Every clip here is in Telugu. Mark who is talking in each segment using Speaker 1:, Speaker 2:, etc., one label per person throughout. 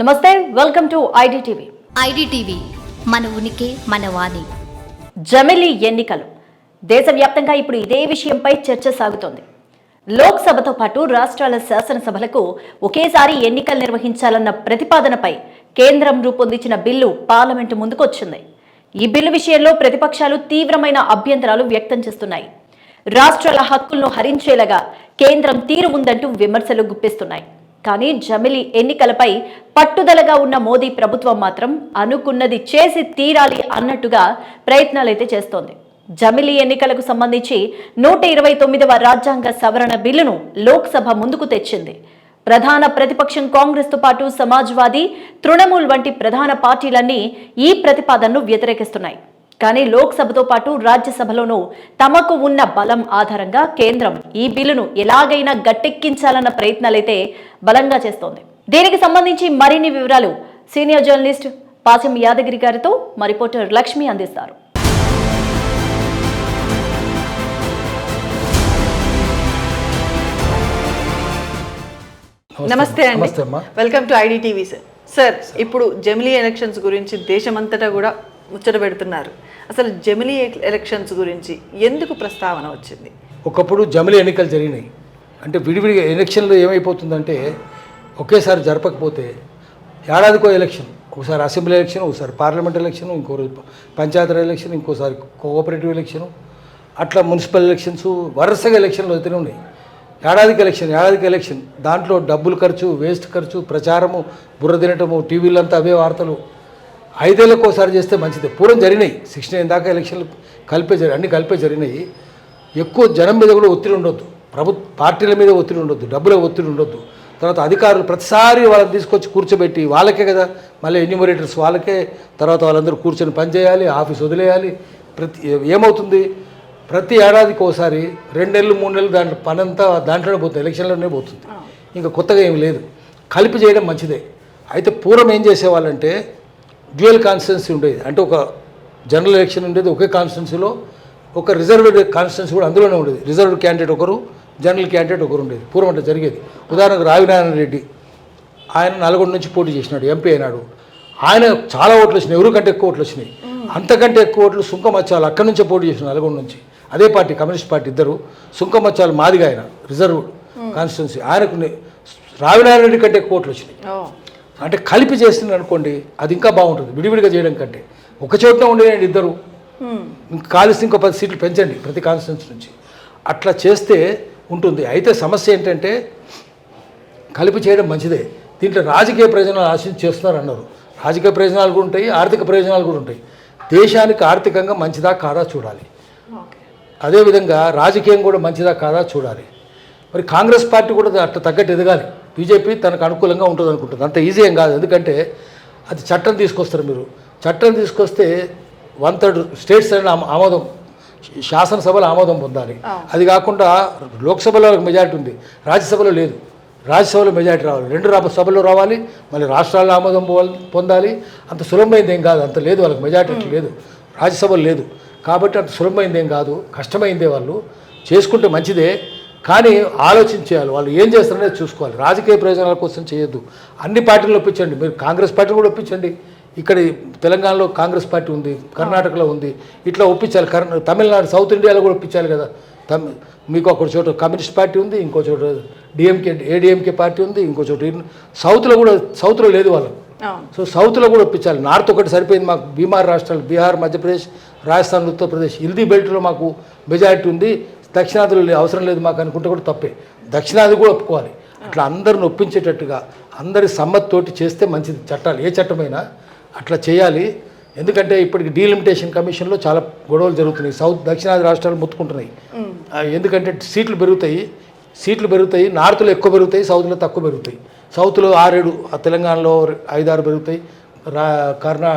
Speaker 1: నమస్తే వెల్కమ్ టు ఐడిటీవీ
Speaker 2: ఐడిటీవీ మన ఉనికి మన వాణి.
Speaker 1: జమిలీ ఎన్నికలు. దేశవ్యాప్తంగా ఇప్పుడు ఇదే విషయంపై చర్చ సాగుతోంది. లోక్సభతో పాటు రాష్ట్రాల శాసనసభలకు ఒకేసారి ఎన్నికలు నిర్వహించాలన్న ప్రతిపాదనపై కేంద్రం రూపొందించిన బిల్లు పార్లమెంటు ముందుకొచ్చింది. ఈ బిల్లు విషయంలో ప్రతిపక్షాలు తీవ్రమైన అభ్యంతరాలు వ్యక్తం చేస్తున్నాయి. రాష్ట్రాల హక్కులను హరించేలాగా కేంద్రం తీరు ఉందంటూ విమర్శలు గుప్పిస్తున్నాయి. కానీ జమిలి ఎన్నికలపై పట్టుదలగా ఉన్న మోదీ ప్రభుత్వం మాత్రం అనుకున్నది చేసి తీరాలి అన్నట్టుగా ప్రయత్నాలైతే చేస్తోంది. జమిలి ఎన్నికలకు సంబంధించి నూట ఇరవై తొమ్మిదవ రాజ్యాంగ సవరణ బిల్లును లోక్సభ ముందుకు తెచ్చింది. ప్రధాన ప్రతిపక్షం కాంగ్రెస్తో పాటు సమాజ్వాదీ తృణమూల్ వంటి ప్రధాన పార్టీలన్నీ ఈ ప్రతిపాదనను వ్యతిరేకిస్తున్నాయి. కానీ లోక్సభతో పాటు రాజ్యసభలోనూ తమకు ఉన్న బలం ఆధారంగా కేంద్రం ఈ బిల్లును ఎలాగైనా గట్టెక్కించాలన్న ప్రయత్నాలైతే బలంగా చేస్తోంది. దీనికి సంబంధించి మరిన్ని వివరాలు సీనియర్ జర్నలిస్ట్ పాసిం యాదగిరి గారితో మా రిపోర్టర్ లక్ష్మి అందిస్తారు.
Speaker 3: నమస్తే అండి. Welcome to ID TV sir sir. ఇప్పుడు జమిలీ ఎలక్షన్స్ గురించి దేశమంతటా కూడా ముచ్చట పెడుతున్నారు. అసలు జమిలీ ఎలక్షన్స్ గురించి ఎందుకు ప్రస్తావన వచ్చింది?
Speaker 4: ఒకప్పుడు జమిలీ ఎన్నికలు జరిగినాయి. అంటే విడివిడిగా ఎలక్షన్లు ఏమైపోతుందంటే ఒకేసారి జరపకపోతే ఏడాదికో ఎలక్షన్ ఒకసారి అసెంబ్లీ ఎలక్షన్ ఒకసారి పార్లమెంట్ ఎలక్షన్ ఇంకో పంచాయతీ ఎలక్షన్ ఇంకోసారి కోఆపరేటివ్ ఎలక్షన్ అట్లా మున్సిపల్ ఎలక్షన్స్ వరుసగా ఎలక్షన్లు అవుతూనే ఉన్నాయి. ఏడాదికి ఎలక్షన్ ఏడాదికి ఎలక్షన్. దాంట్లో డబ్బులు ఖర్చు వేస్ట్ ఖర్చు ప్రచారము బుర్ర తినటము టీవీలంతా అవే వార్తలు. ఐదేళ్ళకి ఒకసారి చేస్తే మంచిదే. పూర్వం జరిగినాయి. సిక్స్టీ నైన్ దాకా ఎలక్షన్లు కలిపే జరి అన్ని కలిపే జరిగినాయి. ఎక్కువ జనం మీద కూడా ఒత్తిడి ఉండొద్దు. ప్రభుత్వ పార్టీల మీద ఒత్తిడి ఉండొద్దు. డబ్బుల ఒత్తిడి ఉండొద్దు. తర్వాత అధికారులు ప్రతిసారి వాళ్ళని తీసుకొచ్చి కూర్చోబెట్టి వాళ్ళకే కదా మళ్ళీ ఎన్యూమరేటర్స్ వాళ్ళకే తర్వాత వాళ్ళందరూ కూర్చొని పనిచేయాలి ఆఫీస్ వదిలేయాలి. ప్రతి ఏమవుతుంది? ప్రతి ఏడాదికి ఒకసారి రెండు నెలలు మూడు నెలలు దాంట్లో పనంతా దాంట్లోనే పోతుంది. ఎలక్షన్లోనే పోతుంది. ఇంకా కొత్తగా ఏం లేదు. కలిపి చేయడం మంచిదే. అయితే పూర్వం ఏం చేసేవాళ్ళంటే డ్యూయల్ కాన్స్టిట్యున్సీ ఉండేది. అంటే ఒక జనరల్ ఎలక్షన్ ఉండేది ఒకే కాన్స్టిట్యున్సీలో ఒక రిజర్వ్డ్ కాన్స్టిట్యున్సీ కూడా అందులోనే ఉండేది. రిజర్వ్డ్ క్యాండిడేట్ ఒకరు జనరల్ క్యాండిడేట్ ఒకరు ఉండేది. పూర్వం అంటే జరిగేది. ఉదాహరణకు రావినారాయణ రెడ్డి ఆయన నల్గొండ నుంచి పోటీ చేసినాడు ఎంపీ అయినాడు. ఆయన చాలా ఓట్లు వచ్చినాయి ఎవరికంటే ఎక్కువ ఓట్లు వచ్చినాయి. అంతకంటే ఎక్కువ ఓట్లు సుంకమచ్చాలు అక్కడి నుంచే పోటీ చేసిన నల్గొండ నుంచి. అదే పార్టీ కమ్యూనిస్ట్ పార్టీ ఇద్దరు సుంకమచ్చాలు మాదిగా ఆయన రిజర్వ్ కాన్స్టిట్యున్సీ. ఆయనకు రావినారాయణ రెడ్డి కంటే ఎక్కువ ఓట్లు వచ్చినాయి. అంటే కలిపి చేసింది అనుకోండి అది ఇంకా బాగుంటుంది. విడివిడిగా చేయడం కంటే. ఒక చోటనే ఉండేయండి ఇద్దరు. ఇంకా కాలిస్తే ఇంకో పది సీట్లు పెంచండి ప్రతి కాన్స్టిట్యూన్సీ నుంచి. అట్లా చేస్తే ఉంటుంది. అయితే సమస్య ఏంటంటే కలిపి చేయడం మంచిదే. దీంట్లో రాజకీయ ప్రయోజనాలు ఆశించి చేస్తున్నారు అన్నారు రాజకీయ ప్రయోజనాలు కూడా ఉంటాయి ఆర్థిక ప్రయోజనాలు కూడా ఉంటాయి. దేశానికి ఆర్థికంగా మంచిదా కాదా చూడాలి. అదేవిధంగా రాజకీయం కూడా మంచిదా కాదా చూడాలి. మరి కాంగ్రెస్ పార్టీ కూడా అట్లా తగ్గట్టు ఎదగాలి. బీజేపీ తనకు అనుకూలంగా ఉంటుంది అనుకుంటుంది. అంత ఈజీ ఏం కాదు. ఎందుకంటే అది చట్టం తీసుకొస్తారు మీరు. చట్టం తీసుకొస్తే వన్ థర్డ్ స్టేట్స్ అయిన ఆమోదం శాసనసభలో ఆమోదం పొందాలి. అది కాకుండా లోక్సభలో వాళ్ళకి మెజారిటీ ఉంది. రాజ్యసభలో లేదు. రాజ్యసభలో మెజారిటీ రావాలి. రెండు రా సభలో రావాలి. మళ్ళీ రాష్ట్రాల్లో ఆమోదం పొందాలి. అంత సులభమైంది ఏం కాదు. అంత లేదు. వాళ్ళకి మెజారిటీ లేదు. రాజ్యసభలో లేదు. కాబట్టి అంత సులభమైంది ఏం కాదు. కష్టమైందే వాళ్ళు. చేసుకుంటే మంచిదే. కానీ ఆలోచించేయాలి. వాళ్ళు ఏం చేస్తారనేది చూసుకోవాలి. రాజకీయ ప్రయోజనాల కోసం చేయొద్దు. అన్ని పార్టీలను ఒప్పించండి. మీరు కాంగ్రెస్ పార్టీని కూడా ఒప్పించండి. ఇక్కడ తెలంగాణలో కాంగ్రెస్ పార్టీ ఉంది కర్ణాటకలో ఉంది. ఇట్లా ఒప్పించాలి. కర్ణ తమిళనాడు సౌత్ ఇండియాలో కూడా ఒప్పించాలి కదా. తమి మీకు ఒక చోట కమ్యూనిస్ట్ పార్టీ ఉంది ఇంకో చోట డిఎంకే ఏడిఎంకే పార్టీ ఉంది ఇంకో చోట సౌత్లో కూడా సౌత్లో లేదు వాళ్ళు. సో సౌత్లో కూడా ఒప్పించాలి. నార్త్ ఒకటి సరిపోయింది మాకు. బీహార్ రాష్ట్రాలు బీహార్ మధ్యప్రదేశ్ రాజస్థాన్ ఉత్తరప్రదేశ్. హిందీ బెల్ట్లో మాకు మెజారిటీ ఉంది. దక్షిణాదిలో అవసరం లేదు మాకు అనుకుంటే కూడా తప్పే. దక్షిణాది కూడా ఒప్పుకోవాలి. అట్లా అందరిని ఒప్పించేటట్టుగా అందరి సమ్మతితోటి చేస్తే మంచిది. చట్టాలు ఏ చట్టమైనా అట్లా చేయాలి. ఎందుకంటే ఇప్పటికి డీలిమిటేషన్ కమిషన్లో చాలా గొడవలు జరుగుతున్నాయి. సౌత్ దక్షిణాది రాష్ట్రాలు ముత్తుకుంటున్నాయి. ఎందుకంటే సీట్లు పెరుగుతాయి. సీట్లు పెరుగుతాయి. నార్త్లో ఎక్కువ పెరుగుతాయి. సౌత్లో తక్కువ పెరుగుతాయి. సౌత్లో ఆరేడు ఆ తెలంగాణలో ఐదారు పెరుగుతాయి. రా కర్ణా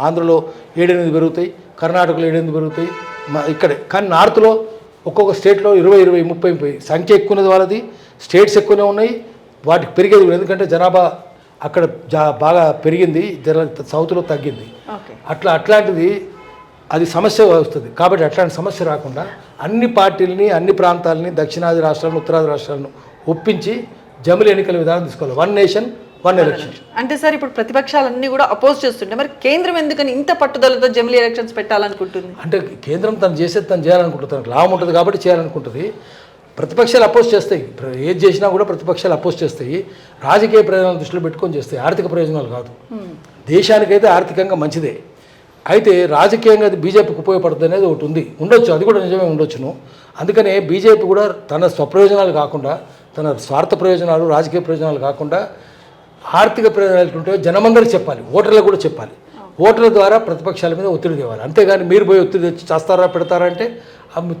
Speaker 4: ఆంధ్రలో ఏడెనిమిది పెరుగుతాయి. కర్ణాటకలో ఏడెనిమిది పెరుగుతాయి. ఇక్కడే. కానీ నార్త్లో ఒక్కొక్క స్టేట్లో ఇరవై ఇరవై ముప్పై ముప్పై సంఖ్య ఎక్కువ ఉన్నది వాళ్ళది. స్టేట్స్ ఎక్కువనే ఉన్నాయి. వాటికి పెరిగేది కూడా ఎందుకంటే జనాభా అక్కడ జా బాగా పెరిగింది. జర సౌత్లో తగ్గింది. అట్లా అట్లాంటిది అది సమస్య వస్తుంది. కాబట్టి అట్లాంటి సమస్య రాకుండా అన్ని పార్టీలని అన్ని ప్రాంతాలని దక్షిణాది రాష్ట్రాలను ఉత్తరాది రాష్ట్రాలను ఒప్పించి జమిలి ఎన్నికల విధానం తీసుకోవాలి. One nation one election.
Speaker 3: అంటే సార్ ఇప్పుడు ప్రతిపక్షాలన్నీ కూడా అపోజ్ చేస్తుంటే మరి కేంద్రం ఎందుకని ఇంత పట్టుదలతో జమిలీ ఎలక్షన్స్ పెట్టాలనుకుంటుంది?
Speaker 4: అంటే కేంద్రం తను చేసేది తను చేయాలనుకుంటుంది. తనకు లాభం ఉంటుంది కాబట్టి చేయాలనుకుంటుంది. ప్రతిపక్షాలు అపోజ్ చేస్తాయి. ఏది చేసినా కూడా ప్రతిపక్షాలు అపోజ్ చేస్తాయి. రాజకీయ ప్రయోజనాలు దృష్టిలో పెట్టుకొని చేస్తాయి. ఆర్థిక ప్రయోజనాలు కాదు. దేశానికైతే ఆర్థికంగా మంచిదే. అయితే రాజకీయంగా అది బీజేపీకి ఉపయోగపడుతుంది అనేది ఒకటి ఉంది. ఉండొచ్చు అది కూడా నిజమే ఉండొచ్చును. అందుకనే బీజేపీ కూడా తన స్వప్రయోజనాలు కాకుండా తన స్వార్థ ప్రయోజనాలు రాజకీయ ప్రయోజనాలు కాకుండా ఆర్థిక ప్రయోజనాలు ఉంటే జనమందరికి చెప్పాలి ఓటర్లకు కూడా చెప్పాలి. ఓటర్ల ద్వారా ప్రతిపక్షాల మీద ఒత్తిడి తేవాలి. అంతేగాని మీరు పోయి ఒత్తిడి తెచ్చి చేస్తారా పెడతారా అంటే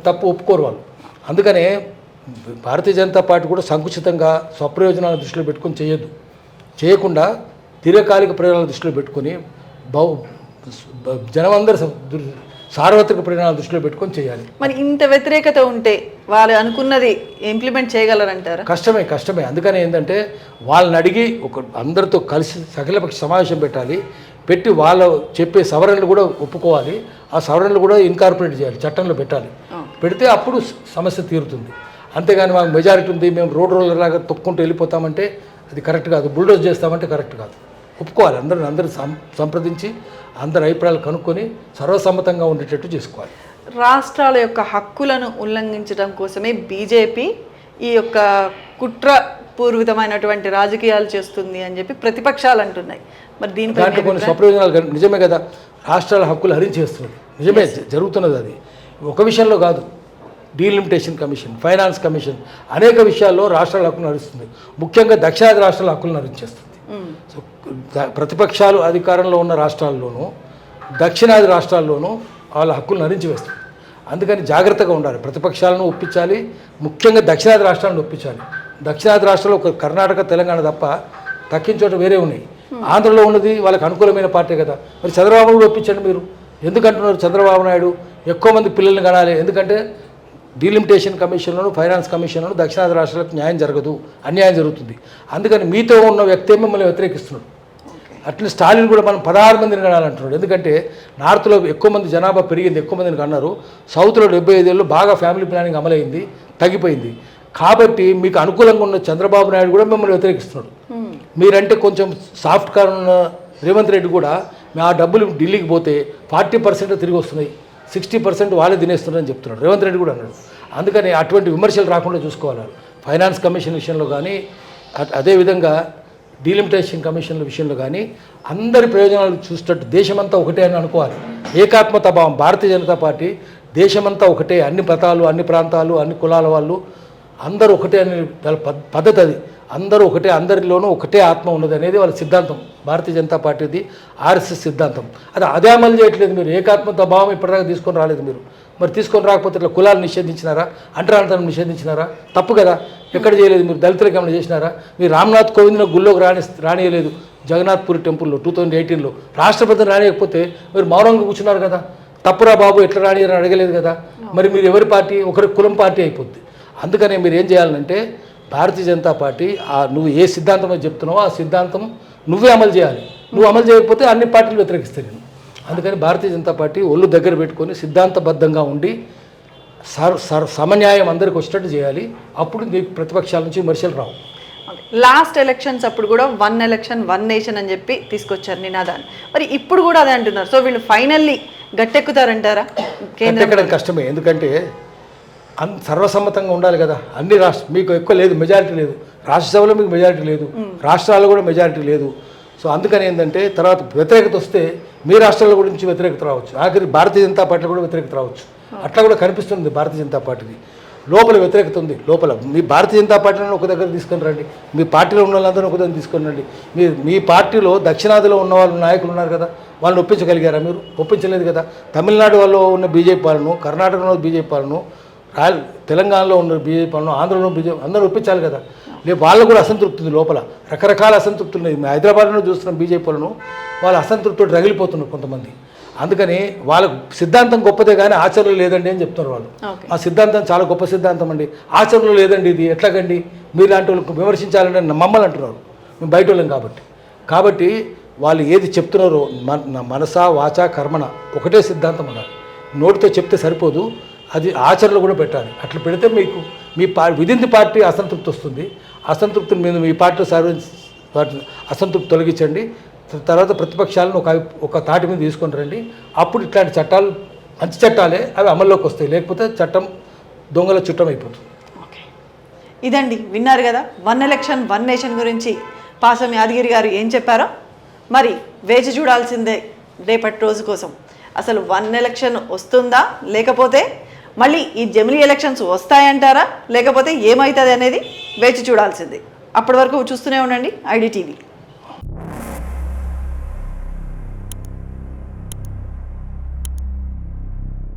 Speaker 4: తప్పు ఒప్పుకోరు వాళ్ళు. అందుకనే భారతీయ జనతా పార్టీ కూడా సంకుచితంగా స్వప్రయోజనాలను దృష్టిలో పెట్టుకొని చేయొద్దు. చేయకుండా దీర్ఘకాలిక ప్రయోజనాల దృష్టిలో పెట్టుకొని బహు జనమందరి సార్వత్రిక ప్రయోజనాలు దృష్టిలో పెట్టుకొని చేయాలి.
Speaker 3: మరి ఇంత వ్యతిరేకత ఉంటే వాళ్ళు అనుకున్నది ఇంప్లిమెంట్ చేయగలరంటారా?
Speaker 4: కష్టమే కష్టమే. అందుకని ఏంటంటే వాళ్ళని అడిగి ఒక అందరితో కలిసి సకలపక్ష సమావేశం పెట్టాలి. పెట్టి వాళ్ళ చెప్పే సవరణలు కూడా ఒప్పుకోవాలి. ఆ సవరణలు కూడా ఇన్కార్పొరేట్ చేయాలి చట్టంలో పెట్టాలి. పెడితే అప్పుడు సమస్య తీరుతుంది. అంతేగాని మాకు మెజారిటీ ఉంది మేము రోడ్ రోలర్ లాగా తొక్కుంటూ వెళ్ళిపోతామంటే అది కరెక్ట్ కాదు. బుల్డోజ్ చేస్తామంటే కరెక్ట్ కాదు. ఒప్పుకోవాలి. అందరిని అందరూ సం సంప్రదించి అందరి అభిప్రాయాలు కనుక్కొని సర్వసమ్మతంగా ఉండేటట్టు చేసుకోవాలి.
Speaker 3: రాష్ట్రాల యొక్క హక్కులను ఉల్లంఘించడం కోసమే బీజేపీ ఈ యొక్క కుట్ర పూర్వితమైనటువంటి రాజకీయాలు చేస్తుంది అని చెప్పి ప్రతిపక్షాలు అంటున్నాయి. మరి దీనిపై
Speaker 4: దాంట్లో కొన్ని స్వప్రయోజనాలు నిజమే కదా రాష్ట్రాల హక్కులు హరించేస్తున్నది. నిజమే జరుగుతున్నది అది. ఒక విషయంలో కాదు డీలిమిటేషన్ కమిషన్ ఫైనాన్స్ కమిషన్ అనేక విషయాల్లో రాష్ట్రాల హక్కులను హరిస్తుంది. ముఖ్యంగా దక్షిణాది రాష్ట్రాల హక్కులను హరించేస్తుంది. సో ప్రతిపక్షాలు అధికారంలో ఉన్న రాష్ట్రాల్లోనూ దక్షిణాది రాష్ట్రాల్లోనూ వాళ్ళ హక్కులను హరించి వేస్తుంది అందుకని జాగ్రత్తగా ఉండాలి. ప్రతిపక్షాలను ఒప్పించాలి. ముఖ్యంగా దక్షిణాది రాష్ట్రాలను ఒప్పించాలి. దక్షిణాది రాష్ట్రాల్లో ఒక కర్ణాటక తెలంగాణ తప్ప తక్కిన చోట వేరే ఉన్నాయి. ఆంధ్రలో ఉన్నది వాళ్ళకి అనుకూలమైన పార్టీ కదా. మరి చంద్రబాబు కూడా ఒప్పించండి మీరు. ఎందుకంటున్నారు చంద్రబాబు నాయుడు? ఎక్కువ మంది పిల్లల్ని కనాలి. ఎందుకంటే డీలిమిటేషన్ కమిషన్లోను ఫైనాన్స్ కమిషన్లోను దక్షిణాది రాష్ట్రాలకు న్యాయం జరగదు అన్యాయం జరుగుతుంది. అందుకని మీతో ఉన్న వ్యక్తే మిమ్మల్ని వ్యతిరేకిస్తున్నాడు. అట్లా స్టాలిన్ కూడా మనం పదహారు మందిని కనాలంటున్నాడు ఎందుకంటే నార్త్లో ఎక్కువ మంది జనాభా పెరిగింది ఎక్కువ మందిని కన్నారు. సౌత్లో డెబ్బై ఐదేళ్ళు బాగా ఫ్యామిలీ ప్లానింగ్ అమలైంది తగ్గిపోయింది. కాబట్టి మీకు అనుకూలంగా ఉన్న చంద్రబాబు నాయుడు కూడా మిమ్మల్ని వ్యతిరేకిస్తున్నాడు. మీరంటే కొంచెం సాఫ్ట్ కార్ ఉన్న రేవంత్ రెడ్డి కూడా ఆ డబ్బులు ఢిల్లీకి పోతే ఫార్టీ పర్సెంట్ తిరిగి వస్తున్నాయి. సిక్స్టీ పర్సెంట్ వాళ్ళే తినేస్తున్నారని చెప్తున్నాడు. రేవంత్ రెడ్డి కూడా అన్నాడు. అందుకని అటువంటి విమర్శలు రాకుండా చూసుకోవాలి. ఫైనాన్స్ కమిషన్ విషయంలో కానీ అదేవిధంగా డీలిమిటేషన్ కమిషన్ల విషయంలో కానీ అందరి ప్రయోజనాలు చూసేటట్టు దేశమంతా ఒకటే అని అనుకోవాలి. ఏకాత్మత భావం భారతీయ జనతా పార్టీ దేశమంతా ఒకటే. అన్ని మతాలు అన్ని ప్రాంతాలు అన్ని కులాల వాళ్ళు అందరూ ఒకటే అనే పద్- పద్ధతి అది. అందరూ ఒకటే అందరిలోనూ ఒకటే ఆత్మ ఉన్నది అనేది వాళ్ళ సిద్ధాంతం. భారతీయ జనతా పార్టీది ఆర్ఎస్ఎస్ సిద్ధాంతం. అది అదే అమలు చేయట్లేదు మీరు. ఏకాత్మత భావం ఇప్పటిదాకా తీసుకొని రాలేదు మీరు. మరి తీసుకొని రాకపోతే ఇట్లా కులాలు నిషేధించినారా? అంటరాంతరం నిషేధించినారా? తప్పు కదా. ఎక్కడ చేయలేదు మీరు? దళితులకు ఏమైనా చేసినారా? మీరు రామ్నాథ్ కోవింద్ని గుళ్ళోకి రాని రానియలేదు. జగన్నాథ్పూరి టెంపుల్లో టూ థౌజండ్ ఎయిటీన్లో. రాష్ట్రపతిని రానియకపోతే మీరు మౌనంగా కూర్చున్నారు కదా. తప్పురా బాబు ఎట్లా రానియరని అడగలేదు కదా. మరి మీరు ఎవరి పార్టీ? ఒకరి కులం పార్టీ అయిపోద్ది. అందుకనే మీరు ఏం చేయాలంటే భారతీయ జనతా పార్టీ ఆ నువ్వు ఏ సిద్ధాంతం చెప్తున్నావో ఆ సిద్ధాంతం నువ్వే అమలు చేయాలి. నువ్వు అమలు చేయకపోతే అన్ని పార్టీలు వ్యతిరేకిస్తాయి నేను. అందుకని భారతీయ జనతా పార్టీ ఒళ్ళు దగ్గర పెట్టుకొని సిద్ధాంతబద్ధంగా ఉండి సర్ సర్ సమన్యాయం అందరికి వచ్చేటట్టు చేయాలి. అప్పుడు నీకు ప్రతిపక్షాల నుంచి విమర్శలు రావు.
Speaker 3: లాస్ట్ ఎలక్షన్స్ అప్పుడు కూడా వన్ ఎలక్షన్ వన్ నేషన్ అని చెప్పి తీసుకొచ్చారు నినాదాన్ని. మరి ఇప్పుడు కూడా అదే అంటున్నారు. సో వీళ్ళు ఫైనల్లీ గట్టెక్కుతారంటారా?
Speaker 4: కష్టమే. ఎందుకంటే సర్వసమ్మతంగా ఉండాలి కదా. అన్ని రాష్ట్ర మీకు ఎక్కువ లేదు మెజారిటీ లేదు. రాష్ట్రసభలో మీకు మెజారిటీ లేదు. రాష్ట్రాల్లో కూడా మెజారిటీ లేదు. సో అందుకని ఏంటంటే తర్వాత వ్యతిరేకత వస్తే మీ రాష్ట్రాల గురించి వ్యతిరేకత రావచ్చు. ఆఖరి భారతీయ జనతా పార్టీలో కూడా వ్యతిరేకత రావచ్చు. అట్లా కూడా కనిపిస్తుంది భారతీయ జనతా పార్టీకి లోపల వ్యతిరేకత ఉంది. లోపల మీ భారతీయ జనతా పార్టీని ఒక దగ్గర తీసుకొని రండి. మీ పార్టీలో ఉన్న వాళ్ళందరూ ఒక దగ్గర తీసుకొని రండి. మీ మీ పార్టీలో దక్షిణాదిలో ఉన్న వాళ్ళు నాయకులు ఉన్నారు కదా వాళ్ళని ఒప్పించగలిగారా మీరు? ఒప్పించలేదు కదా. తమిళనాడు వాళ్ళు ఉన్న బీజేపీ వాళ్ళను కర్ణాటకలో బీజేపీ వాళ్ళను రాయల్ తెలంగాణలో ఉన్న బీజేపీ ఆంధ్రలో బీజేపీ అందరూ ఒప్పించాలి కదా. లేదు వాళ్ళు కూడా అసంతృప్తి ఉంది లోపల. రకరకాల అసంతృప్తులు ఉన్నాయి. మేము హైదరాబాద్లో చూస్తున్నాం బీజేపీ వాళ్ళను వాళ్ళ అసంతృప్తితో రగిలిపోతున్నారు కొంతమంది. అందుకని వాళ్ళకు సిద్ధాంతం గొప్పదే కానీ ఆచరణ లేదండి అని చెప్తున్నారు వాళ్ళు. ఆ సిద్ధాంతం చాలా గొప్ప సిద్ధాంతం అండి. ఆచరణలో లేదండి ఇది. ఎట్లాగండి? మీలాంటి వాళ్ళకు విమర్శించాలని మమ్మల్ని అంటున్నారు. మేము బయట వాళ్ళం కాబట్టి. కాబట్టి వాళ్ళు ఏది చెప్తున్నారో మన మనస వాచ కర్మణ ఒకటే సిద్ధాంతం అన్నారు. నోటితో చెప్తే సరిపోదు. అది ఆచరణలో కూడా పెట్టాలి. అట్లా పెడితే మీకు మీ పా విధింది పార్టీ అసంతృప్తి వస్తుంది. అసంతృప్తిని మీద మీ పార్టీలో సర్వ వాటిని అసంతృప్తి తొలగించండి. తర్వాత ప్రతిపక్షాలను ఒక ఒక తాటి మీద తీసుకొని రండి. అప్పుడు ఇట్లాంటి చట్టాలు మంచి చట్టాలే అవి అమల్లోకి వస్తాయి. లేకపోతే చట్టం దొంగల చుట్టం అయిపోతుంది.
Speaker 3: ఇదండి. విన్నారు కదా? వన్ ఎలక్షన్ వన్ నేషన్ గురించి పాసం యాదగిరి గారు ఏం చెప్పారో? మరి వేచి చూడాల్సిందే రేపటి రోజు కోసం. అసలు వన్ ఎలక్షన్ వస్తుందా? లేకపోతే మళ్ళీ ఈ జమిలీ ఎలక్షన్స్ వస్తాయంటారా? లేకపోతే ఏమవుతుంది అనేది వేచి చూడాల్సింది. అప్పటి వరకు చూస్తూనే ఉండండి ఐడి టీవీ.